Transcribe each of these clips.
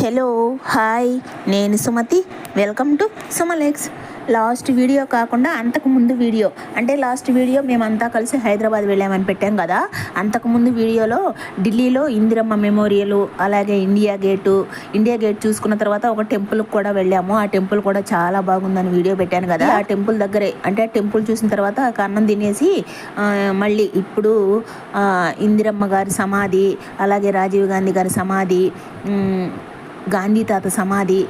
Hello hi నేను Sumathi. Welcome to సుమలెక్స్ last video కాకుండా అంతకు ముందు వీడియో అంటే లాస్ట్ వీడియో మేమంతా కలిసి హైదరాబాద్ వెళ్ళామని పెట్టాం కదా. అంతకుముందు వీడియోలో ఢిల్లీలో ఇందిరమ్మ మెమోరియల్ అలాగే ఇండియా గేటు ఇండియా గేట్ చూసుకున్న తర్వాత ఒక టెంపుల్కి కూడా వెళ్ళాము. ఆ టెంపుల్ కూడా చాలా బాగుందని వీడియో పెట్టాను కదా. ఆ టెంపుల్ దగ్గరే అంటే ఆ టెంపుల్ చూసిన తర్వాత కన్నం అన్నం తినేసి మళ్ళీ ఇప్పుడు ఇందిరమ్మ గారి సమాధి అలాగే రాజీవ్ గాంధీ గారి సమాధి గాంధీ తాత సమాధి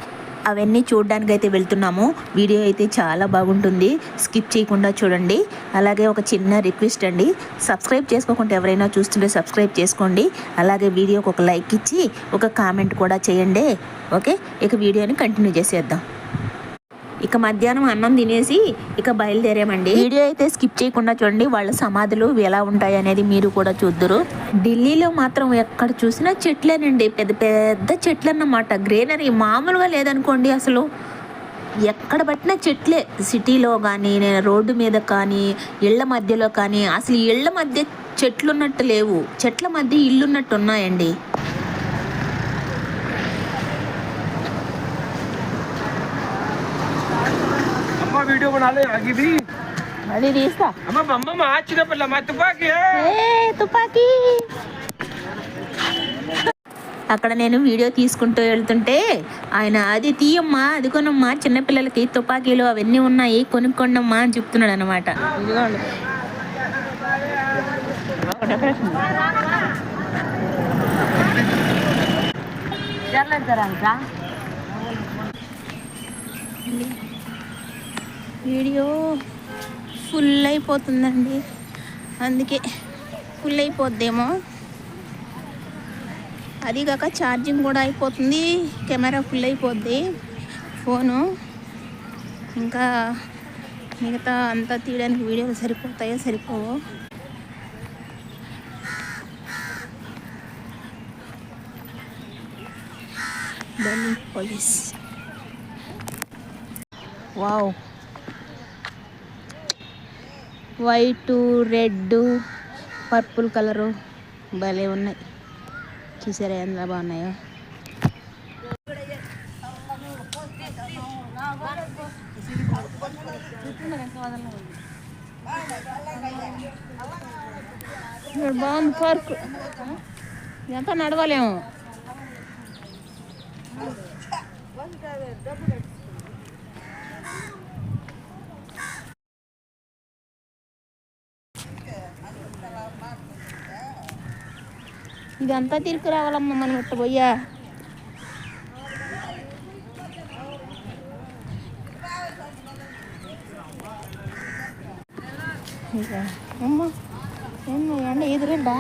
అవన్నీ చూడడానికి అయితే వెళ్తున్నాము. వీడియో అయితే చాలా బాగుంటుంది. స్కిప్ చేయకుండా చూడండి. అలాగే ఒక చిన్న రిక్వెస్ట్ అండి. సబ్స్క్రైబ్ చేసుకోకుండా ఎవరైనా చూస్తుంటే సబ్స్క్రైబ్ చేసుకోండి. అలాగే వీడియోకి ఒక లైక్ ఇచ్చి ఒక కామెంట్ కూడా చేయండి. ఓకే? ఇక వీడియోని కంటిన్యూ చేసేద్దాం. ఇక మధ్యాహ్నం అన్నం తినేసి ఇక బయలుదేరామండి. వీడియో అయితే స్కిప్ చేయకుండా చూడండి వాళ్ళ సమాధులు ఎలా ఉంటాయి అనేది మీరు కూడా చూద్దరు. ఢిల్లీలో మాత్రం ఎక్కడ చూసినా చెట్లేనండి పెద్ద పెద్ద చెట్లు అన్నమాట గ్రీనరీ మామూలుగా లేదనుకోండి అసలు. ఎక్కడ పట్టినా చెట్లే. సిటీలో కానీ నేను రోడ్డు మీద కానీ ఇళ్ళ మధ్యలో కానీ అసలు ఇళ్ళ మధ్య చెట్లున్నట్టు లేవు. చెట్ల మధ్య ఇల్లున్నట్టు ఉన్నాయండి. తుపాకీ అక్కడ నేను వీడియో తీసుకుంటూ వెళ్తుంటే ఆయన అది తీయమ్మా అది కొనమ్మా చిన్నపిల్లలకి తుపాకీలు అవన్నీ ఉన్నాయి కొనుక్కోండమ్మా అని చెప్తున్నాడు అనమాట వీడియో ఫుల్ అయిపోతుందండి అందుకే ఫుల్ అయిపోద్దేమో అది కాక ఛార్జింగ్ కూడా అయిపోతుంది. కెమెరా ఫుల్ అయిపోద్ది ఫోను. ఇంకా మిగతా అంతా తీయడానికి వీడియోలు సరిపోతాయో సరిపోవో. Delhi police. Wow. White red purple colour భలే ఉన్నాయి. చూసారా ఎంత బాగున్నాయో? బాగుంది పార్క్. ఎంత నడవలేము. ఇదంతా తిరిగి రావాలమ్మా మనం ఇట్ట పోయా ఇక, అమ్మ, ఏమ్మ, ఎండ ఎదురండా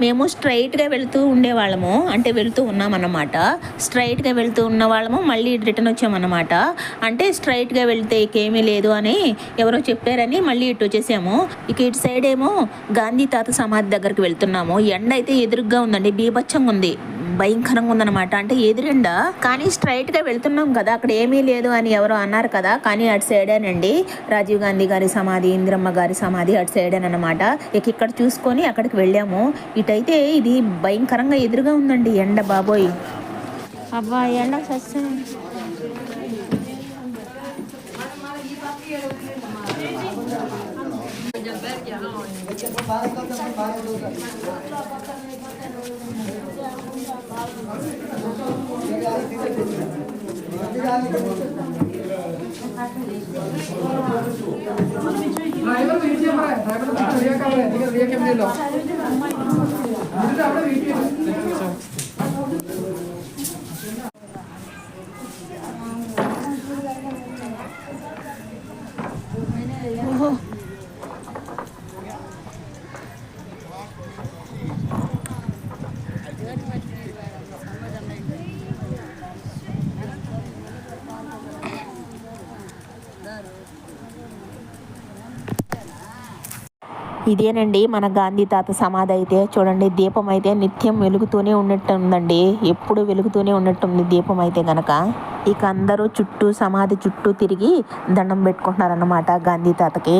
మేము స్ట్రైట్గా వెళ్తూ ఉండేవాళ్ళము. అంటే వెళ్తూ ఉన్నామన్నమాట. స్ట్రైట్గా వెళ్తూ ఉన్న వాళ్ళము మళ్ళీ రిటర్న్ వచ్చామన్నమాట. అంటే స్ట్రైట్గా వెళ్తే ఇకేమీ లేదు అని ఎవరో చెప్పారని మళ్ళీ ఇటు వచ్చేసాము. ఇక ఇటు సైడ్ ఏమో గాంధీ తాత సమాధి దగ్గరికి వెళ్తున్నాము. ఎండ అయితే ఎదురుగ్గా ఉందండి బీభత్సంగా ఉంది. భయంకరంగా ఉందన్నమాట. అంటే ఎదురెండ కానీ స్ట్రైట్గా వెళ్తున్నాం కదా అక్కడ ఏమీ లేదు అని ఎవరో అన్నారు కదా కానీ అటు సైడేనండి రాజీవ్ గాంధీ గారి సమాధి ఇందిరమ్మ గారి సమాధి అటు సైడేనమాట ఇక ఇక్కడ చూసుకొని అక్కడికి వెళ్ళాము. ఇటైతే ఇది భయంకరంగా ఎదురుగా ఉందండి. ఎండ బాబోయ్. అబ్బా ఎండ సస్యం డ్రైవర్ వెయిట్ చేయమరా డ్రైవర్ రియా కావాలి రియా రియా కెమెరాలో ఇది అప్పుడు వెయిట్ చేయాలి ఇదేనండి మన గాంధీ తాత సమాధి అయితే. చూడండి దీపం అయితే నిత్యం వెలుగుతూనే ఉన్నట్టు ఉందండి ఎప్పుడు వెలుగుతూనే ఉన్నట్టుంది దీపం అయితే గనక. ఇక అందరూ చుట్టూ సమాధి చుట్టూ తిరిగి దండం పెట్టుకుంటున్నారన్నమాట గాంధీ తాతకి.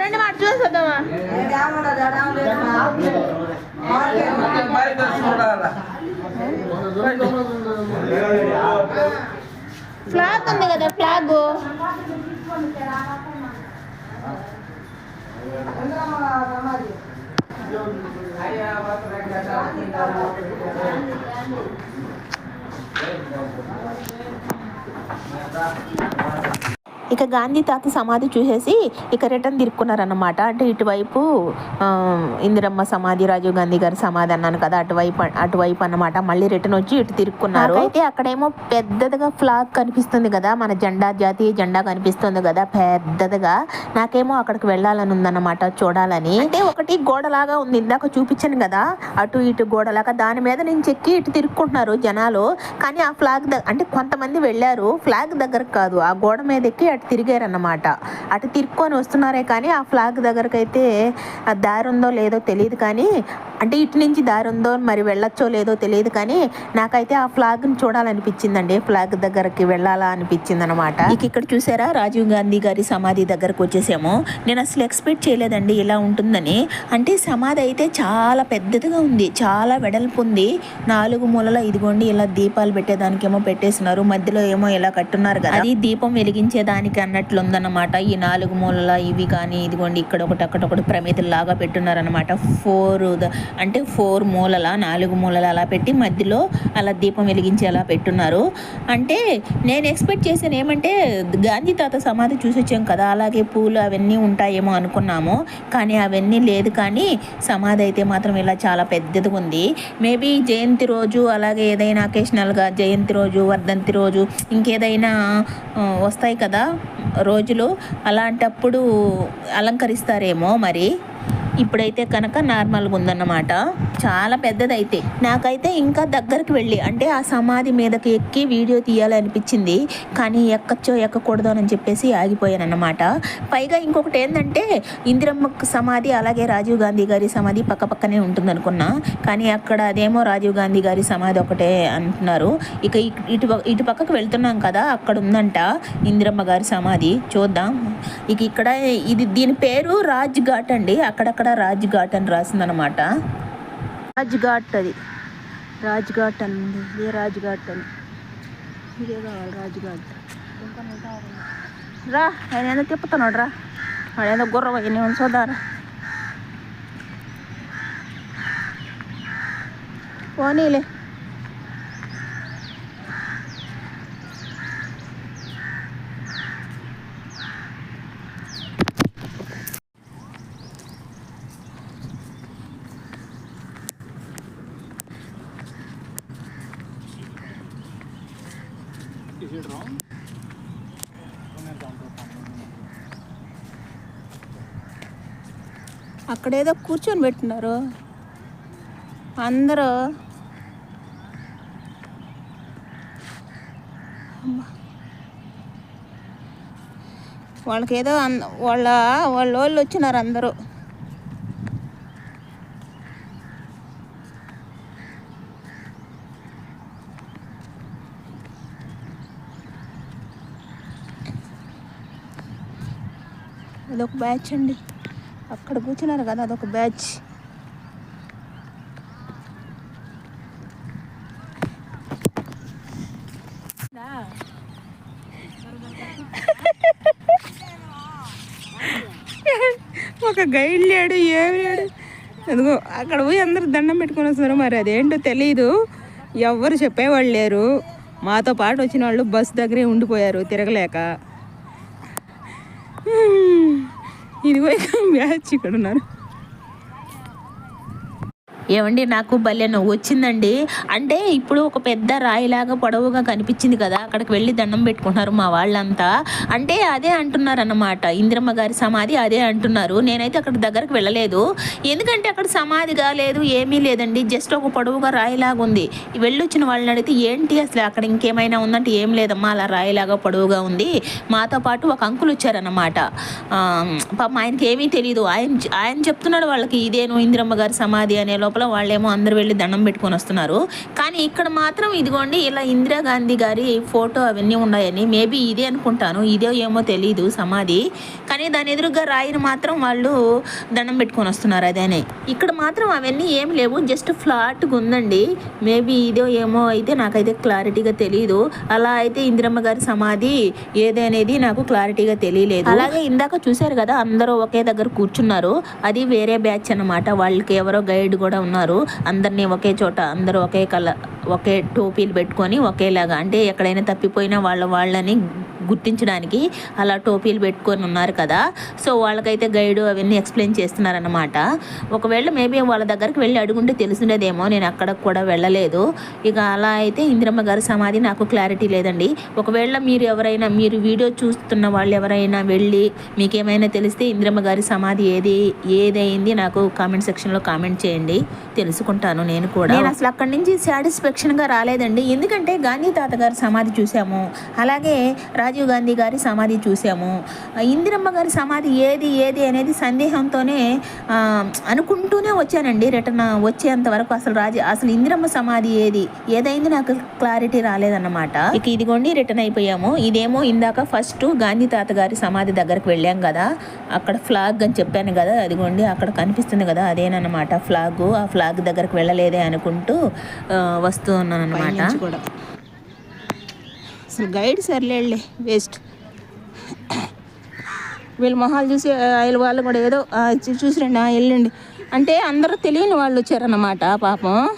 రెండు మాట చూసొద్దామా? ఫ్లాగ్ ఉంది కదా ఫ్లాగ్. అయ్యా Thank you. ఇక గాంధీ తాత సమాధి చూసేసి ఇక రిటర్న్ తిరుక్కున్నారన్నమాట అంటే ఇటువైపు ఇందిరమ్మ సమాధి రాజీవ్ గాంధీ గారి సమాధి అన్నాను కదా అటువైపు అటువైపు అన్నమాట. మళ్ళీ రిటర్న్ వచ్చి ఇటు తిరుక్కున్నారు అయితే అక్కడేమో పెద్దదిగా ఫ్లాగ్ కనిపిస్తుంది కదా మన జెండా జాతీయ జెండా కనిపిస్తుంది కదా పెద్దదిగా. నాకేమో అక్కడికి వెళ్ళాలని ఉందన్నమాట చూడాలని. అంటే ఒకటి గోడలాగా ఉంది ఇందాక చూపించాను కదా అటు ఇటు గోడలాగా. దాని మీద నుంచి ఎక్కి ఇటు తిరుక్కుంటున్నారు జనాలు. కానీ ఆ ఫ్లాగ్ అంటే కొంతమంది వెళ్ళారు ఫ్లాగ్ దగ్గరకు కాదు ఆ గోడ మీద ఎక్కి అటు తిరిగారన్నమాట. అటు తిరుక్కొని వస్తున్నారే కానీ ఆ ఫ్లాగ్ దగ్గరకు అయితే ఆ దారి ఉందో లేదో తెలియదు కానీ అంటే ఇటు నుంచి దారి ఉందో మరి వెళ్ళొచ్చో లేదో తెలియదు కానీ నాకైతే ఆ ఫ్లాగ్ని చూడాలనిపించిందండి. ఫ్లాగ్ దగ్గరికి వెళ్ళాలా అనిపించింది అనమాట ఇక ఇక్కడ చూసారా? రాజీవ్ గాంధీ గారి సమాధి దగ్గరకు వచ్చేసాము. నేను అసలు ఎక్స్పెక్ట్ చేయలేదండి ఇలా ఉంటుందని. అంటే సమాధి అయితే చాలా పెద్దదిగా ఉంది. చాలా వెడల్పు ఉంది. నాలుగు మూలల ఇదిగోండి ఇలా దీపాలు పెట్టేదానికేమో పెట్టేసినారు మధ్యలో ఏమో ఇలా కట్టున్నారు కదా. అది దీపం వెలిగించే దానికి అన్నట్లు ఉందన్నమాట. ఈ నాలుగు మూలల ఇవి కానీ ఇదిగోండి ఇక్కడ ఒకటి అక్కడ ఒకటి ప్రమిదల్లాగా పెట్టున్నారనమాట ఫోర్ అంటే ఫోర్ మూలల నాలుగు మూలల అలా పెట్టి మధ్యలో అలా దీపం వెలిగించి అలా పెట్టున్నారు. అంటే నేను ఎక్స్పెక్ట్ చేశాను ఏమంటే గాంధీ తాత సమాధి చూసి వచ్చాం కదా అలాగే పూలు అవన్నీ ఉంటాయేమో అనుకున్నాము. కానీ అవన్నీ లేదు కానీ సమాధి అయితే మాత్రం ఇలా చాలా పెద్దదిగా ఉంది. మేబీ జయంతి రోజు అలాగే ఏదైనా అకేషనల్గా జయంతి రోజు వర్ధంతి రోజు ఇంకేదైనా వస్తాయి కదా. రోజులు అలాంటప్పుడు అలంకరిస్తారేమో మరి. ఇప్పుడైతే కనుక నార్మల్గా ఉందన్నమాట. చాలా పెద్దదైతే. నాకైతే ఇంకా దగ్గరికి వెళ్ళి అంటే ఆ సమాధి మీదకి ఎక్కి వీడియో తీయాలనిపించింది. కానీ ఎక్కచ్చో ఎక్కకూడదు అని చెప్పేసి ఆగిపోయాను అన్నమాట పైగా ఇంకొకటి ఏంటంటే ఇందిరమ్మ సమాధి అలాగే రాజీవ్ గాంధీ గారి సమాధి పక్క పక్కనే ఉంటుంది అనుకున్నా కానీ అక్కడ అదేమో రాజీవ్ గాంధీ గారి సమాధి ఒకటే అంటున్నారు. ఇక ఇటు ఇటు పక్కకు వెళ్తున్నాం కదా అక్కడ ఉందంట ఇందిరమ్మ గారి సమాధి. చూద్దాం. ఇక ఇక్కడ ఇది దీని పేరు రాజ్ ఘాట్ అండి. అక్కడక్కడ రాజ్ ఘాట్ అని రాసిందనమాట రాజ్ ఘాట్ అది. రాజ్ ఘాట్ అని ఉంది. ఇదే రాజ్ ఘాట్ అని? ఇదే కావాలి రాజ్ ఘాట్ రా ఆయన ఏదో తిప్పుతున్నాడు రా. వాడు ఏదో గుర్ర నేను చూద్దారా పోనీలే. అక్కడేదో కూర్చొని పెట్టినారు. అందరూ వాళ్ళకేదో అన్- వాళ్ళ వాళ్ళ వాళ్ళు వచ్చినారు అందరూ. అదొక బ్యాచ్ అండి. అక్కడ కూర్చున్నారు కదా అదొక బ్యాచ్. ఒక గైడ్ లేడు ఏమి లేడు. అదిగో అక్కడ పోయి అందరు దండం పెట్టుకొని వస్తున్నారు. మరి అదేంటో తెలియదు ఎవ్వరు చెప్పేవాళ్ళు లేరు. మాతో పాటు వచ్చిన వాళ్ళు బస్ దగ్గరే ఉండిపోయారు తిరగలేక. ఇదిగో ఇక బ్యాచ్ ఇక్కడ ఉన్నారు ఏమండి నాకు భలే నవ్వు వచ్చిందండి. అంటే ఇప్పుడు ఒక పెద్ద రాయిలాగా పొడవుగా కనిపించింది కదా అక్కడికి వెళ్ళి దండం పెట్టుకుంటున్నారు మా వాళ్ళంతా. అంటే అదే అంటున్నారు అన్నమాట ఇందిరమ్మ గారి సమాధి అదే అంటున్నారు. నేనైతే అక్కడ దగ్గరకు వెళ్ళలేదు. ఎందుకంటే అక్కడ సమాధి కాలేదు ఏమీ లేదండి. జస్ట్ ఒక పొడవుగా రాయిలాగా ఉంది. వెళ్ళొచ్చిన వాళ్ళని అడిగితే ఏంటి అసలు అక్కడ ఇంకేమైనా ఉందంటే ఏం లేదమ్మా అలా రాయిలాగా పొడవుగా ఉంది. మాతో పాటు ఒక అంకుల్ వచ్చారన్నమాట. పాపం ఆయనకి ఏమీ తెలియదు ఆయన ఆయన చెప్తున్నాడు వాళ్ళకి ఇదేను ఇందిరమ్మ గారి సమాధి అనే లోపల లోపల వాళ్ళేమో అందరు వెళ్ళి దండం పెట్టుకొని వస్తున్నారు. కానీ ఇక్కడ మాత్రం ఇదిగోండి ఇలా ఇందిరాగాంధీ గారి ఫోటో అవన్నీ ఉన్నాయని మేబీ ఇదే అనుకుంటాను ఇదే ఏమో తెలియదు సమాధి. కానీ దాని ఎదురుగా రాయిని మాత్రం వాళ్ళు దండం పెట్టుకొని వస్తున్నారు అదేనే. ఇక్కడ మాత్రం అవన్నీ ఏం లేవు జస్ట్ ఫ్లాట్గా ఉందండి మేబీ ఇదో ఏమో అయితే నాకైతే క్లారిటీగా తెలియదు అలా అయితే ఇందిరమ్మ గారి సమాధి ఏదనేది నాకు క్లారిటీగా తెలియలేదు. అలాగే ఇందాక చూశారు కదా అందరూ ఒకే దగ్గర కూర్చున్నారు. అది వేరే బ్యాచ్ అన్నమాట. వాళ్ళకి ఎవరో గైడ్ కూడా ఉన్నారు. అందరినీ ఒకే చోట అందరూ ఒకే కల ఒకే టోపీలు పెట్టుకొని ఒకేలాగా అంటే ఎక్కడైనా తప్పిపోయినా వాళ్ళ వాళ్ళని గుర్తించడానికి అలా టోపీలు పెట్టుకొని ఉన్నారు కదా. సో వాళ్ళకైతే గైడ్ అవన్నీ ఎక్స్ప్లెయిన్ చేస్తున్నారనమాట ఒకవేళ మేబీ వాళ్ళ దగ్గరికి వెళ్ళి అడుగుంటే తెలిసిండేదేమో నేను అక్కడికి కూడా వెళ్ళలేదు. ఇక అలా అయితే ఇందిరమ్మ గారి సమాధి నాకు క్లారిటీ లేదండి. ఒకవేళ మీరు ఎవరైనా మీరు వీడియో చూస్తున్న వాళ్ళు ఎవరైనా వెళ్ళి మీకేమైనా తెలిస్తే ఇందిరమ్మ గారి సమాధి ఏది ఏదైంది నాకు కామెంట్ సెక్షన్లో కామెంట్ చేయండి. తెలుసుకుంటాను నేను కూడా. నేను అసలు అక్కడి నుంచి సాటిస్ఫాక్షన్గా రాలేదండి. ఎందుకంటే గాంధీ తాత గారి సమాధి చూసాము అలాగే రాజీవ్ గాంధీ గారి సమాధి చూసాము. ఇందిరమ్మ గారి సమాధి ఏది ఏది అనేది సందేహంతోనే అనుకుంటూనే వచ్చానండి రిటర్న్ వచ్చేంత వరకు. అసలు రాజీ అసలు ఇందిరమ్మ సమాధి ఏది ఏదైంది నాకు క్లారిటీ రాలేదన్నమాట. ఇక ఇదిగోండి రిటర్న్ అయిపోయాము. ఇదేమో ఇందాక ఫస్ట్ గాంధీ తాత గారి సమాధి దగ్గరకు వెళ్ళాం కదా. అక్కడ ఫ్లాగ్ అని చెప్పాను కదా అదిగోండి అక్కడ కనిపిస్తుంది కదా అదేనన్నమాట ఫ్లాగ్ ఆ ఫ్లాగ్ దగ్గరకు వెళ్ళలేదే అనుకుంటూ వస్తూ ఉన్నాను అనమాట కూడా. అసలు గైడ్ సర్లేళ్ళే వేస్ట్. వీళ్ళ మొహాలు చూసి వీళ్ళ వాళ్ళు కూడా ఏదో చూసిరండి వెళ్ళండి. అంటే అందరూ తెలియని వాళ్ళు వచ్చారన్నమాట పాపం.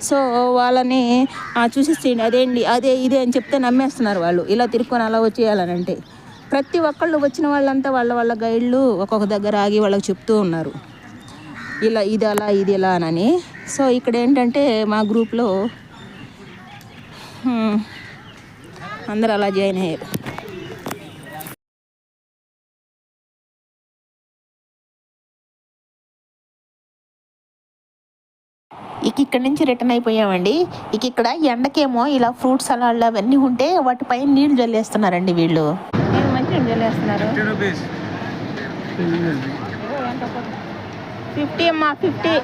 సో వాళ్ళని ఆ, చూసేసేయండి అదేంటి అదే ఇదే అని చెప్తే నమ్మేస్తున్నారు వాళ్ళు. ఇలా తిరుక్కొని అలా వచ్చేయాలని అంటే ప్రతి ఒక్కళ్ళు వచ్చిన వాళ్ళంతా వాళ్ళ వాళ్ళ గైడ్లు ఒక్కొక్క దగ్గర ఆగి వాళ్ళకి చెప్తూ ఉన్నారు. ఇలా ఇది అలా ఇది ఇలా అని సో ఇక్కడ ఏంటంటే మా గ్రూప్లో హ్మ్, అందరూ అలా జాయిన్ అయ్యారు. ఇక ఇక్కడ నుంచి రిటర్న్ అయిపోయామండి. ఇక ఇక్కడ ఎండకేమో ఇలా ఫ్రూట్స్ అలాళ్ళు అవన్నీ ఉంటే వాటిపైన నీళ్ళు జల్లేస్తున్నారండి వీళ్ళు. మంచిగా జల్లేస్తున్నారు? ఫిఫ్టీ అమ్మా ఫిఫ్టీ.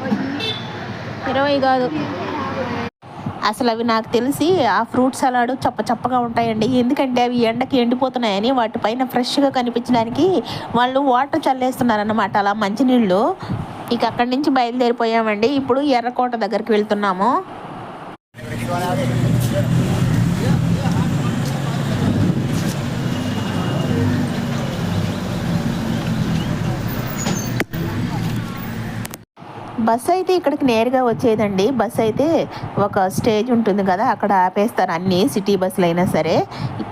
ఇరవై కాదు. అసలు అవి నాకు తెలిసి ఆ ఫ్రూట్ సలాడ్ చప్ప చప్పగా ఉంటాయండి. ఎందుకంటే అవి ఎండకి ఎండిపోతున్నాయని వాటిపైన ఫ్రెష్గా కనిపించడానికి వాళ్ళు వాటర్ చల్లేస్తున్నారన్నమాట. అలా మంచినీళ్ళు. ఇక అక్కడి నుంచి బయలుదేరిపోయామండి. ఇప్పుడు ఎర్రకోట దగ్గరికి వెళ్తున్నాము. బస్ అయితే ఇక్కడికి నేరుగా వచ్చేదండి. బస్ అయితే ఒక స్టేజ్ ఉంటుంది కదా అక్కడ ఆపేస్తారు అన్ని సిటీ బస్సులు అయినా సరే.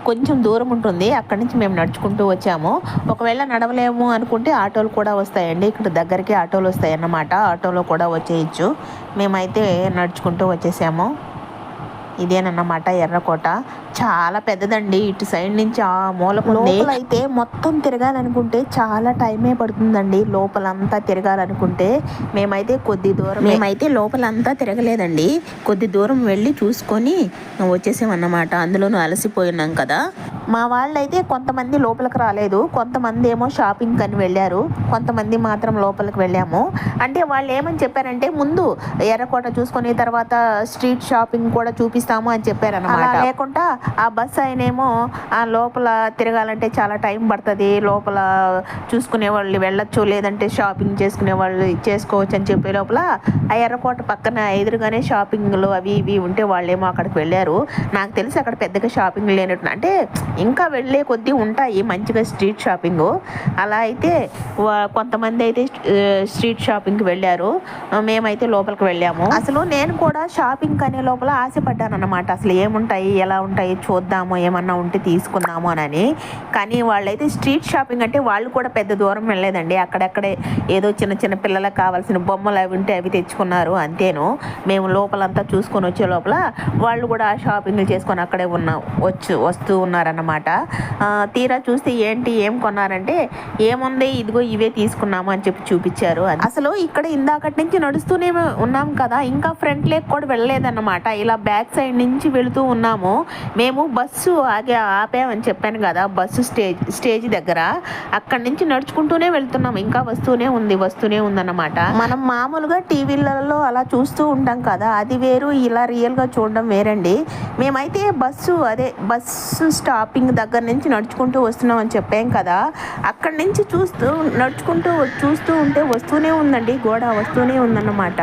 కొంచెం దూరం ఉంటుంది. అక్కడి నుంచి మేము నడుచుకుంటూ వచ్చాము. ఒకవేళ నడవలేము అనుకుంటే ఆటోలు కూడా వస్తాయండి. ఇక్కడ దగ్గరికి ఆటోలు వస్తాయి అన్నమాట ఆటోలో కూడా వచ్చేయచ్చు. మేమైతే నడుచుకుంటూ వచ్చేసాము. ఇదేనన్నమాట ఎర్రకోట. చాలా పెద్దదండి. ఇటు సైడ్ నుంచి ఆ మూలకు లోపల అయితే మొత్తం తిరగాలనుకుంటే చాలా టైమే పడుతుందండి. లోపలంతా తిరగాలనుకుంటే మేమైతే కొద్ది దూరం మేమైతే లోపలంతా తిరగలేదండి. కొద్ది దూరం వెళ్ళి చూసుకొని వచ్చేసామన్నమాట అందులోనూ అలసిపోయినాం కదా. మా వాళ్ళైతే కొంతమంది లోపలికి రాలేదు. కొంతమంది ఏమో షాపింగ్ అని వెళ్ళారు. కొంతమంది మాత్రం లోపలికి వెళ్ళాము. అంటే వాళ్ళు ఏమని చెప్పారంటే ముందు ఎర్రకోట చూసుకొని తర్వాత స్ట్రీట్ షాపింగ్ కూడా చూపిస్తాము అని చెప్పారన్నమాట. లేకుండా ఆ బస్ ఆయనేమో ఆ లోపల తిరగాలంటే చాలా టైం పడుతుంది. లోపల చూసుకునే వాళ్ళు వెళ్ళొచ్చు లేదంటే షాపింగ్ చేసుకునే వాళ్ళు చేసుకోవచ్చు అని చెప్పే లోపల ఆ ఎర్రకోట పక్కన ఎదురుగానే షాపింగ్లు అవి ఇవి ఉంటే వాళ్ళేమో అక్కడికి వెళ్ళారు. నాకు తెలిసి అక్కడ పెద్దగా షాపింగ్ లేనట్టు అంటే ఇంకా వెళ్ళే కొద్దీ ఉంటాయి మంచిగా స్ట్రీట్ షాపింగ్. అలా అయితే కొంతమంది అయితే స్ట్రీట్ షాపింగ్కి వెళ్ళారు. మేమైతే లోపలికి వెళ్ళాము. అసలు నేను కూడా షాపింగ్ అనే లోపల ఆశపడ్డాను. అనమాట అసలు ఏముంటాయి? ఎలా ఉంటాయి? చూద్దాము. ఏమన్నా ఉంటే తీసుకుందాము అని కానీ వాళ్ళైతే స్ట్రీట్ షాపింగ్ అంటే వాళ్ళు కూడా పెద్ద దూరం వెళ్ళలేదండి. అక్కడక్కడే ఏదో చిన్న చిన్న పిల్లలకు కావాల్సిన బొమ్మలు అవి ఉంటే అవి తెచ్చుకున్నారు. అంతేను. మేము లోపలంతా చూసుకొని వచ్చే లోపల వాళ్ళు కూడా ఆ షాపింగ్లు చేసుకొని అక్కడే ఉన్న వచ్చు వస్తూ ఉన్నారన్నమాట. తీరా చూస్తే ఏంటి? ఏం కొన్నారంటే ఏముంది? ఇదిగో ఇవే తీసుకున్నాము అని చెప్పి చూపించారు. అసలు ఇక్కడ ఇందాకటి నుంచి నడుస్తూనే ఉన్నాం కదా. ఇంకా ఫ్రంట్ లేక్ కూడా వెళ్ళలేదన్నమాట. ఇలా బ్యాక్ సైడ్ నుంచి వెళుతూ ఉన్నాము. మేము బస్సు ఆగే ఆపామని చెప్పాను కదా బస్సు స్టేజ్ స్టేజ్ దగ్గర. అక్కడి నుంచి నడుచుకుంటూనే వెళ్తున్నాం. ఇంకా వస్తూనే ఉంది వస్తూనే ఉందన్నమాట. మనం మామూలుగా టీవీలలో అలా చూస్తూ ఉంటాం కదా అది వేరు ఇలా రియల్గా చూడడం వేరండి. మేమైతే బస్సు అదే బస్సు స్టాపింగ్ దగ్గర నుంచి నడుచుకుంటూ వస్తున్నాం అని చెప్పాం కదా అక్కడి నుంచి చూస్తూ నడుచుకుంటూ చూస్తూ ఉంటే వస్తూనే ఉందండి గోడ వస్తూనే ఉందన్నమాట.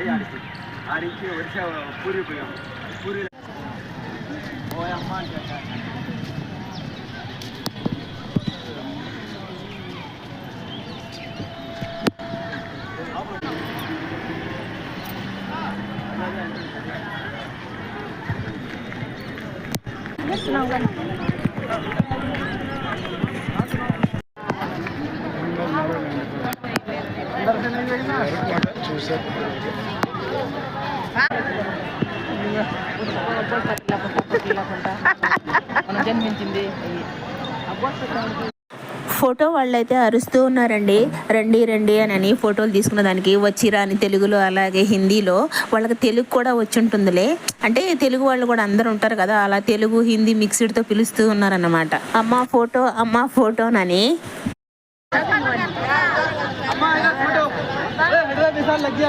తొంభై ఆడికి ఆడికి వచ్చే పూరి పోయాం పూరి ఓ అమ్మ అంటే ఫోటో వాళ్ళైతే అరుస్తూ ఉన్నారండి. రండి రండి అని అని ఫోటోలు తీసుకున్న దానికి వచ్చిరా అని తెలుగులో అలాగే హిందీలో వాళ్ళకి తెలుగు కూడా వచ్చి ఉంటుందిలే అంటే తెలుగు వాళ్ళు కూడా అందరు ఉంటారు కదా అలా తెలుగు హిందీ మిక్స్డ్తో పిలుస్తూ ఉన్నారన్నమాట. అమ్మ ఫోటో అమ్మ ఫోటోనని. మధ్య.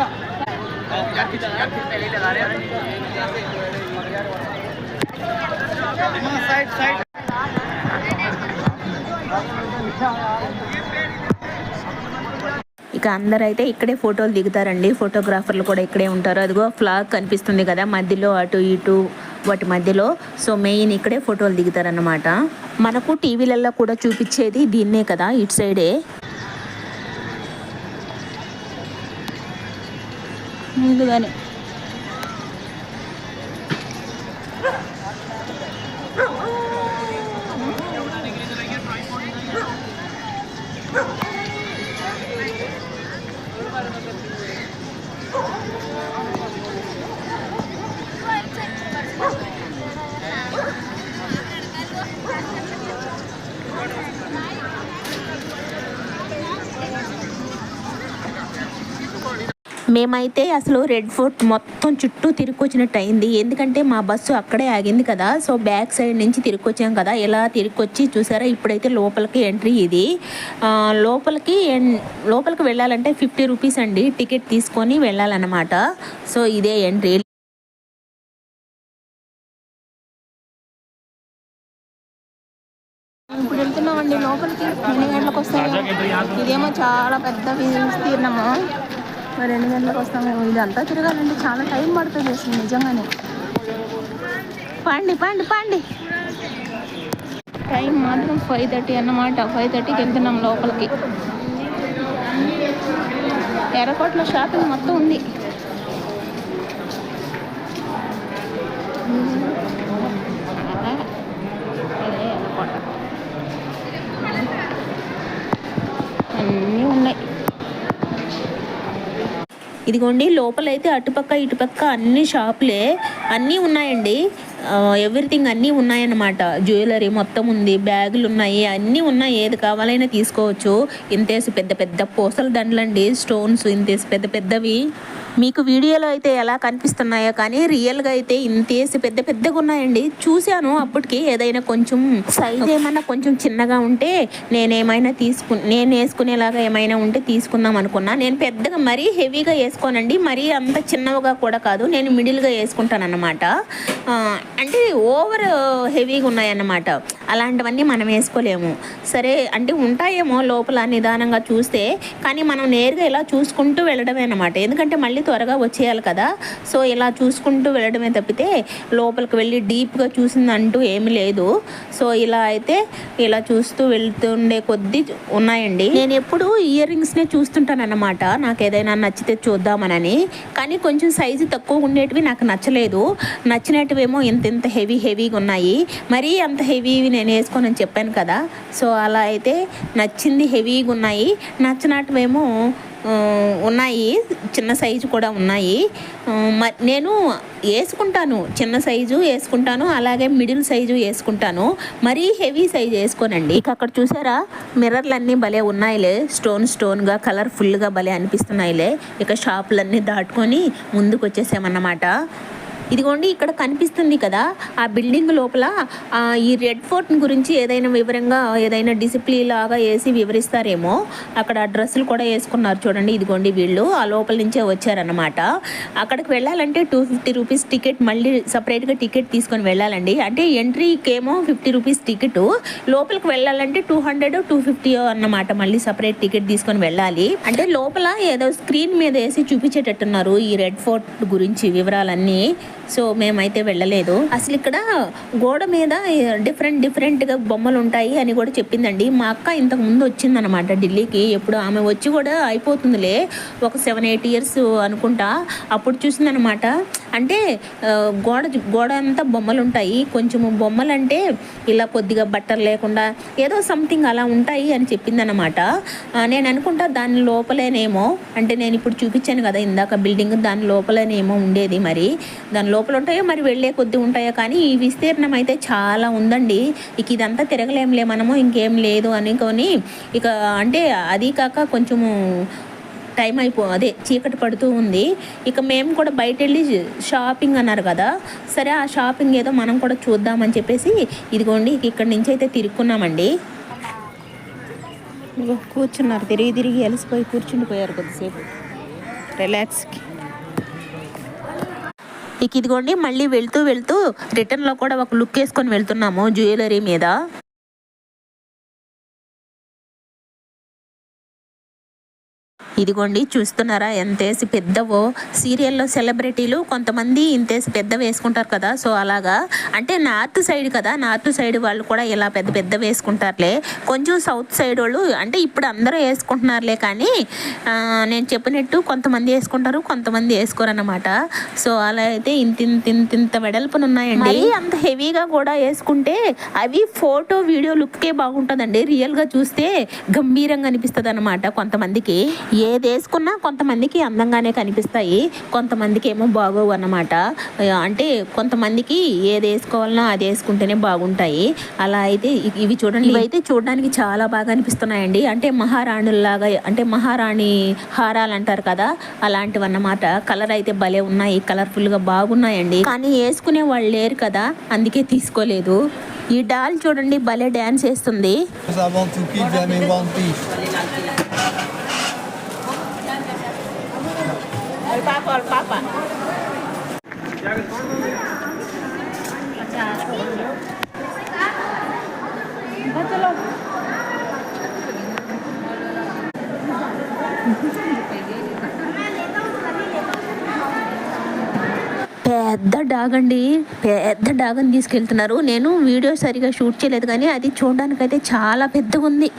Side side. ఇక అందరైతే ఇక్కడే ఫోటోలు దిగుతారండి. ఫోటోగ్రాఫర్లు కూడా ఇక్కడే ఉంటారు. అదిగో ఫ్లాగ్ కనిపిస్తుంది కదా మధ్యలో అటు ఇటు వాటి మధ్యలో. సో మెయిన్ ఇక్కడే ఫోటోలు దిగుతారన్నమాట. మనకు టీవీలలో కూడా చూపించేది దీన్నే కదా ఇటు సైడే. നമുക്ക് തന്നെ మేమైతే అసలు రెడ్ ఫోర్ట్ మొత్తం చుట్టూ తిరుక్కొచ్చినట్టు అయింది ఎందుకంటే మా బస్సు అక్కడే ఆగింది కదా. సో బ్యాక్ సైడ్ నుంచి తిరుక్కొచ్చాం కదా. ఇలా తిరుక్కొచ్చి చూసారా? ఇప్పుడైతే లోపలికి ఎంట్రీ ఇది. ఆ, లోపలికి ఎన్- లోపలికి వెళ్ళాలంటే ఫిఫ్టీ రూపీస్ అండి టికెట్ తీసుకొని వెళ్ళాలన్నమాట. సో ఇదే ఎంట్రీ. ఇప్పుడు వెళ్తున్నామండి. లోపలికి ఎన్ని గంటలకు వస్తాము? ఇదేమో చాలా పెద్ద విస్తీర్ణము మరి ఎన్ని గంటలకు వస్తాము ఇదంతా తిరగాలంటే చాలా టైం పడుతుంది అసలు నిజంగానే. పండి పండి పండి. టైం మాత్రం ఫైవ్ థర్టీ అన్నమాట. ఫైవ్ థర్టీకి వెళ్తున్నాం లోపలికి. ఎర్రకోటలో షాపింగ్ మొత్తం ఉంది. ఇదిగోండి లోపలైతే అటుపక్క ఇటుపక్క అన్ని షాపులే. అన్నీ ఉన్నాయండి. ఎవ్రీథింగ్ అన్నీ ఉన్నాయన్నమాట. జ్యువెలరీ మొత్తం ఉంది బ్యాగులు ఉన్నాయి అన్నీ ఉన్నాయి. ఏది కావాలైనా తీసుకోవచ్చు. ఇంతేసి పెద్ద పెద్ద పూసల దండలండి స్టోన్స్ ఇంతేసి పెద్ద పెద్దవి. మీకు వీడియోలో అయితే ఎలా కనిపిస్తున్నాయో కానీ రియల్గా అయితే ఇంతేసి పెద్ద పెద్దగా ఉన్నాయండి. చూశాను అప్పటికి ఏదైనా కొంచెం సైజ్ ఏమైనా కొంచెం చిన్నగా ఉంటే నేనేమైనా తీసుకు నేను వేసుకునేలాగా ఏమైనా ఉంటే తీసుకుందాం అనుకున్నా. నేను పెద్దగా మరీ హెవీగా వేసుకోనండి. మరీ అంత చిన్నవిగా కూడా కాదు. నేను మిడిల్గా వేసుకుంటాను అన్నమాట అంటే ఓవర్ హెవీగా ఉన్నాయన్నమాట. అలాంటివన్నీ మనం వేసుకోలేము. సరే అంటే ఉంటాయేమో లోపల నిదానంగా చూస్తే కానీ మనం నేరుగా ఇలా చూసుకుంటూ వెళ్ళడమే అన్నమాట. ఎందుకంటే మళ్ళీ త్వరగా వచ్చేయాలి కదా. సో ఇలా చూసుకుంటూ వెళ్ళడమే తప్పితే లోపలికి వెళ్ళి డీప్గా చూసిందంటూ ఏమీ లేదు. సో ఇలా అయితే ఇలా చూస్తూ వెళ్తుండే కొద్దీ ఉన్నాయండి. నేను ఎప్పుడు ఇయర్ రింగ్స్నే చూస్తుంటానన్నమాట. నాకు ఏదైనా నచ్చితే చూద్దామనని. కానీ కొంచెం సైజు తక్కువ ఉండేటివి నాకు నచ్చలేదు. నచ్చినట్టువేమో ఇంత ఇంత హెవీ హెవీగా ఉన్నాయి. మరీ అంత హెవీవి నేను వేసుకోనని చెప్పాను కదా. సో అలా అయితే నచ్చింది హెవీగా ఉన్నాయి. నచ్చినట్టువేమో ఉన్నాయి చిన్న సైజు కూడా ఉన్నాయి. మ- నేను వేసుకుంటాను చిన్న సైజు వేసుకుంటాను అలాగే మిడిల్ సైజు వేసుకుంటాను. మరీ హెవీ సైజు వేసుకోనండి. ఇక అక్కడ చూసారా మిర్రర్లు అన్నీ భలే ఉన్నాయిలే. స్టోన్ స్టోన్గా కలర్ఫుల్గా భలే అనిపిస్తున్నాయిలే. ఇక షాపులన్నీ దాటుకొని ముందుకు వచ్చేసామన్నమాట ఇదిగోండి ఇక్కడ కనిపిస్తుంది కదా ఆ బిల్డింగ్ లోపల ఈ రెడ్ ఫోర్ట్ గురించి ఏదైనా వివరంగా ఏదైనా డిసిప్లిన్ లాగా వేసి వివరిస్తారేమో. అక్కడ డ్రెస్సులు కూడా వేసుకున్నారు చూడండి ఇదిగోండి వీళ్ళు. ఆ లోపల నుంచే వచ్చారన్నమాట. అక్కడికి వెళ్ళాలంటే టూ ఫిఫ్టీ రూపీస్ టికెట్ మళ్ళీ సపరేట్గా టికెట్ తీసుకొని వెళ్ళాలండి. అంటే ఎంట్రీకి ఏమో ఫిఫ్టీ రూపీస్ టికెట్ లోపలికి వెళ్ళాలంటే టూ హండ్రెడ్ టూ ఫిఫ్టీ అన్నమాట మళ్ళీ సపరేట్ టికెట్ తీసుకొని వెళ్ళాలి. అంటే లోపల ఏదో స్క్రీన్ మీద వేసి చూపించేటట్టున్నారు ఈ రెడ్ ఫోర్ట్ గురించి వివరాలన్నీ. సో మేమైతే వెళ్ళలేదు. అసలు ఇక్కడ గోడ మీద డిఫరెంట్ డిఫరెంట్గా బొమ్మలు ఉంటాయి అని కూడా చెప్పిందండి. మా అక్క ఇంతకు ముందు వచ్చిందనమాట ఢిల్లీకి. ఎప్పుడు ఆమె వచ్చి కూడా అయిపోతుందిలే. ఒక సెవెన్ ఎయిట్ ఇయర్స్ అనుకుంటా. అప్పుడు చూసిందనమాట అంటే గోడ గోడ అంతా బొమ్మలు ఉంటాయి. కొంచెము బొమ్మలు అంటే ఇలా కొద్దిగా బట్టలు లేకుండా ఏదో సంథింగ్ అలా ఉంటాయి అని చెప్పిందనమాట నేను అనుకుంటా దాని లోపలేనేమో. అంటే నేను ఇప్పుడు చూపించాను కదా ఇందాక బిల్డింగ్ దాని లోపలనేమో ఉండేది మరి. దాని లోపల ఉంటాయో మరి వెళ్ళే కొద్ది ఉంటాయో కానీ ఈ విస్తీర్ణం అయితే చాలా ఉందండి. ఇక ఇదంతా తిరగలేంలే మనము ఇంకేం లేదు అనుకొని ఇక అంటే అది కాక కొంచెము టైం అయిపో అదే చీకటి పడుతూ ఉంది. ఇక మేము కూడా బయట వెళ్ళి షాపింగ్ అన్నారు కదా సరే ఆ షాపింగ్ ఏదో మనం కూడా చూద్దామని చెప్పేసి ఇదిగోండి ఇక్కడి నుంచి అయితే తిరుక్కున్నామండి. కూర్చున్నారు తిరిగి తిరిగి అలసిపోయి కూర్చుండిపోయారు కొద్దిసేపు. రిలాక్స్కి. ఇక ఇదిగోండి మళ్ళీ వెళ్తూ వెళ్తూ రిటర్న్లో కూడా ఒక లుక్ వేసుకొని వెళ్తున్నాము జ్యువెలరీ మీద. ఇదిగోండి చూస్తున్నారా? ఎంతేసి పెద్దవో సీరియల్లో సెలబ్రిటీలు కొంతమంది ఇంతేసి పెద్ద వేసుకుంటారు కదా. సో అలాగా. అంటే నార్త్ సైడ్ కదా. నార్త్ సైడ్ వాళ్ళు కూడా ఇలా పెద్ద పెద్ద వేసుకుంటారులే. కొంచెం సౌత్ సైడ్ వాళ్ళు అంటే ఇప్పుడు అందరూ వేసుకుంటున్నారులే కానీ నేను చెప్పినట్టు కొంతమంది వేసుకుంటారు కొంతమంది వేసుకోరు అన్నమాట సో అలా అయితే ఇంత ఇంత ఇంత ఇంత వెడల్పున ఉన్నాయండి అంత హెవీగా కూడా వేసుకుంటే అవి ఫోటో వీడియో లుక్కే బాగుంటుందండి. రియల్గా చూస్తే గంభీరంగా అనిపిస్తుంది అనమాట కొంతమందికి ఏది వేసుకున్నా కొంతమందికి అందంగానే కనిపిస్తాయి కొంతమందికి ఏమో బాగోవు అన్నమాట. అంటే కొంతమందికి ఏది వేసుకోవాలన్నా అది వేసుకుంటేనే బాగుంటాయి. అలా అయితే ఇవి చూడండి. ఇవైతే చూడడానికి చాలా బాగా అనిపిస్తున్నాయండి. అంటే మహారాణుల్లాగా అంటే మహారాణి హారాలు అంటారు కదా అలాంటివి అన్నమాట కలర్ అయితే భలే ఉన్నాయి కలర్ఫుల్గా బాగున్నాయండి. కానీ వేసుకునే వాళ్ళు లేరు కదా అందుకే తీసుకోలేదు. ఈ డాల్ చూడండి భలే డ్యాన్స్ వేస్తుంది పెద్ద డాగ్ అండి. పెద్ద డాగ్ అని తీసుకెళ్తున్నారు. నేను వీడియో సరిగా షూట్ చేయలేదు కానీ అది చూడడానికి అయితే చాలా పెద్దగా ఉంది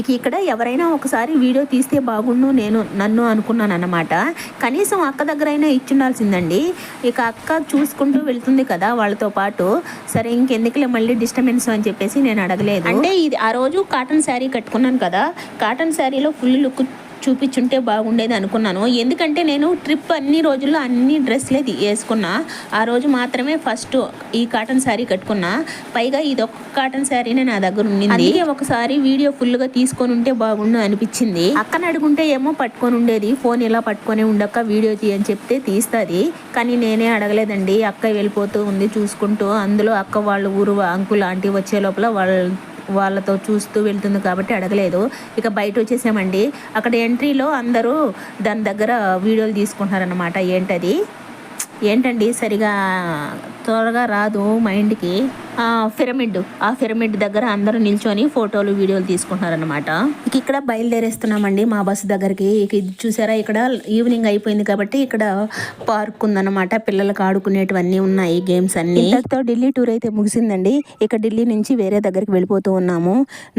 ఇక ఇక్కడ ఎవరైనా ఒకసారి వీడియో తీస్తే బాగుండు నేను నన్ను అనుకున్నాను అన్నమాట కనీసం అక్క దగ్గర అయినా ఇచ్చుండాల్సిందండి. ఇక అక్క చూసుకుంటూ వెళ్తుంది కదా వాళ్ళతో పాటు. సరే ఇంకెందుకులే మళ్ళీ డిస్టర్బెన్స్ అని చెప్పేసి నేను అడగలేదు. అంటే ఇది ఆ రోజు కాటన్ శారీ కట్టుకున్నాను కదా. కాటన్ శారీలో ఫుల్ లుక్ చూపించుంటే బాగుండేది అనుకున్నాను. ఎందుకంటే నేను ట్రిప్ అన్ని రోజుల్లో అన్ని డ్రెస్లే వేసుకున్నా. ఆ రోజు మాత్రమే ఫస్ట్ ఈ కాటన్ శారీ కట్టుకున్నా. పైగా ఇది ఒక్క కాటన్ శారీనే నా దగ్గర ఉండింది. అందుకే ఒకసారి వీడియో ఫుల్గా తీసుకొని ఉంటే బాగుండు అనిపించింది. అక్కన అడుగుంటే ఏమో పట్టుకొని ఉండేది. ఫోన్ ఇలా పట్టుకొని ఉండక్క వీడియో తీయని చెప్తే తీస్తుంది. కానీ నేనే అడగలేదండి. అక్క వెళ్ళిపోతూ ఉంది చూసుకుంటూ. అందులో అక్క వాళ్ళ ఊరు అంకుల్ ఆంటీ వచ్చే లోపల వాళ్ళ వాళ్ళతో చూస్తూ వెళ్తుంది కాబట్టి అడగలేదు. ఇక బయట వచ్చేసామండి. అక్కడ ఎంట్రీలో అందరూ దాని దగ్గర వీడియోలు తీసుకుంటున్నారన్నమాట. ఏంటది? ఏంటండి సరిగా త్వరగా రాదు మైండ్కి? పిరమిడ్ ఆ పిరమిడ్ దగ్గర అందరూ నిల్చొని ఫోటోలు వీడియోలు తీసుకుంటున్నారనమాట ఇక ఇక్కడ బయలుదేరేస్తున్నామండి మా బస్సు దగ్గరికి. ఇక ఇది చూసారా ఇక్కడ ఈవినింగ్ అయిపోయింది కాబట్టి ఇక్కడ పార్క్ ఉందన్నమాట. పిల్లలకు ఆడుకునేటివన్నీ ఉన్నాయి గేమ్స్ అన్ని. ఇంతటితో ఢిల్లీ టూర్ అయితే ముగిసిందండి. ఇక ఢిల్లీ నుంచి వేరే దగ్గరికి వెళ్ళిపోతూ ఉన్నాము.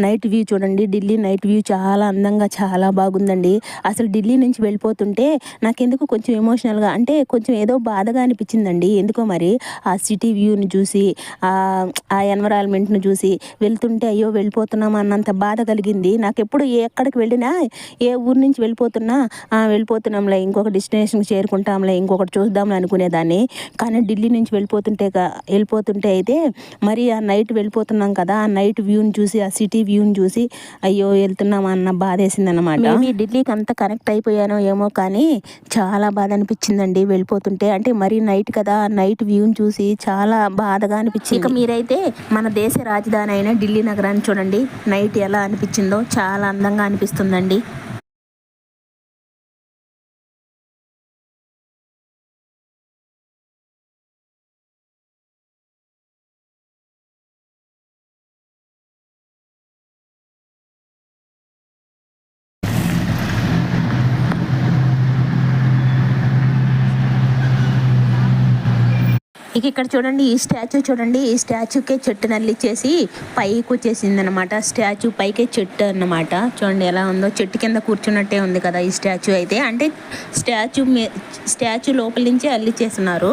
నైట్ వ్యూ చూడండి ఢిల్లీ నైట్ వ్యూ చాలా అందంగా చాలా బాగుందండి. అసలు ఢిల్లీ నుంచి వెళ్ళిపోతుంటే నాకెందుకు కొంచెం ఎమోషనల్గా అంటే కొంచెం ఏదో బాధగా అనిపించిందండి. ఎందుకో మరి ఆ సిటీ వ్యూని చూసి ఆ ఆ చూసి వెళ్తుంటే అయ్యో వెళ్ళిపోతున్నాం అన్నంత బాధ కలిగింది. నాకు ఎప్పుడు ఎక్కడికి వెళ్ళినా ఏ ఊరు నుంచి వెళ్ళిపోతున్నా వెళ్ళిపోతున్నాంలే ఇంకొక డెస్టినేషన్కి చేరుకుంటాంలే ఇంకొకటి చూద్దాంలే అనుకునేదాన్ని. కానీ ఢిల్లీ నుంచి వెళ్ళిపోతుంటే వెళ్ళిపోతుంటే అయితే మరి ఆ నైట్ వెళ్ళిపోతున్నాం కదా ఆ నైట్ వ్యూని చూసి ఆ సిటీ వ్యూని చూసి అయ్యో వెళ్తున్నాం అన్న బాధ వేసిందనమాట ఢిల్లీకి అంత కనెక్ట్ అయిపోయానో ఏమో కానీ చాలా బాధ అనిపించిందండి వెళ్ళిపోతుంటే. అంటే మరి నైట్ కదా నైట్ వ్యూని చూసి చాలా బాధగా అనిపించింది. ఇక మీరైతే మన దేశ రాజధాని అయిన ఢిల్లీ నగరాన్ని చూడండి. నైట్ ఎలా అనిపించిందో చాలా అందంగా అనిపిస్తుందండి. ఇక ఇక్కడ చూడండి ఈ స్టాచ్యూ చూడండి ఈ స్టాచ్యూకే చెట్టు నల్లిచ్చేసి పైకి వచ్చేసింది అనమాట స్టాచ్యూ పైకే చెట్టు అన్నమాట. చూడండి ఎలా ఉందో చెట్టు కింద కూర్చున్నట్టే ఉంది కదా ఈ స్టాచ్యూ అయితే. అంటే స్టాచ్యూ మీ- స్టాచ్యూ లోపల నుంచి అల్లిచ్చేస్తున్నారు.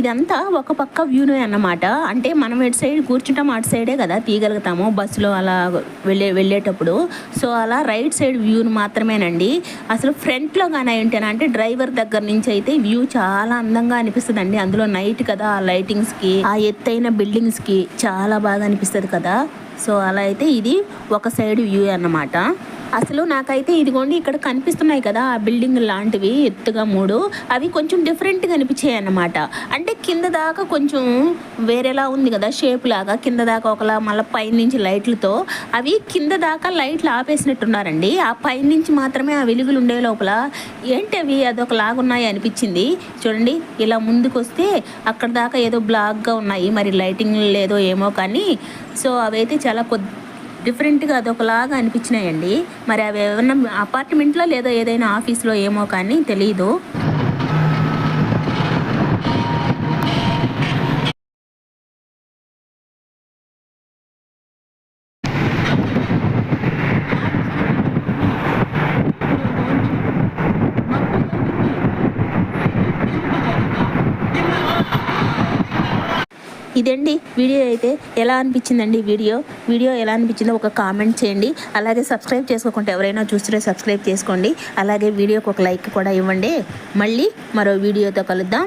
ఇదంతా ఒక పక్క వ్యూనే అన్నమాట. అంటే మనం ఇటు సైడ్ కూర్చుంటాం అటు సైడే కదా తీయగలుగుతాము బస్సులో అలా వెళ్ళే వెళ్ళేటప్పుడు. సో అలా రైట్ సైడ్ వ్యూని మాత్రమేనండి. అసలు ఫ్రంట్లో కానీ ఏంటంటే డ్రైవర్ దగ్గర నుంచి అయితే వ్యూ చాలా అందంగా అనిపిస్తుంది అందులో నైట్ కదా ఆ లైటింగ్స్కి ఆ ఎత్తైన బిల్డింగ్స్కి చాలా బాగా అనిపిస్తుంది కదా. సో అలా అయితే ఇది ఒక సైడ్ వ్యూ అన్నమాట. అసలు నాకైతే ఇదిగోండి ఇక్కడ కనిపిస్తున్నాయి కదా ఆ బిల్డింగ్ లాంటివి ఎత్తుగా మూడు. అవి కొంచెం డిఫరెంట్గా అనిపించాయి అన్నమాట. అంటే కింద దాకా కొంచెం వేరేలా ఉంది కదా షేప్ లాగా. కింద దాకా ఒకలా మళ్ళీ పైనుంచి లైట్లతో. అవి కింద దాకా లైట్లు ఆపేసినట్టున్నారండి. ఆ పైనుంచి మాత్రమే ఆ వెలుగులు ఉండే లోపల ఏంటి అవి? అదొక లాగున్నాయి అనిపించింది. చూడండి ఇలా ముందుకు వస్తే అక్కడ దాకా ఏదో బ్లాక్గా ఉన్నాయి. మరి లైటింగ్ లేదో ఏమో కానీ. సో అవైతే చాలా కొద్ది డిఫరెంట్గా అదొకలాగా అనిపించినాయండి. మరి అవి ఏమన్నా అపార్ట్మెంట్లో లేదా ఏదైనా ఆఫీస్లో ఏమో కానీ తెలియదు ఇదండి వీడియో అయితే ఎలా అనిపించిందండి వీడియో? వీడియో ఎలా అనిపించిందో ఒక కామెంట్ చేయండి. అలాగే సబ్స్క్రైబ్ చేసుకోకుండా ఎవరైనా చూస్తుంటే సబ్స్క్రైబ్ చేసుకోండి. అలాగే వీడియోకి ఒక లైక్ కూడా ఇవ్వండి. మళ్ళీ మరో వీడియోతో కలుద్దాం.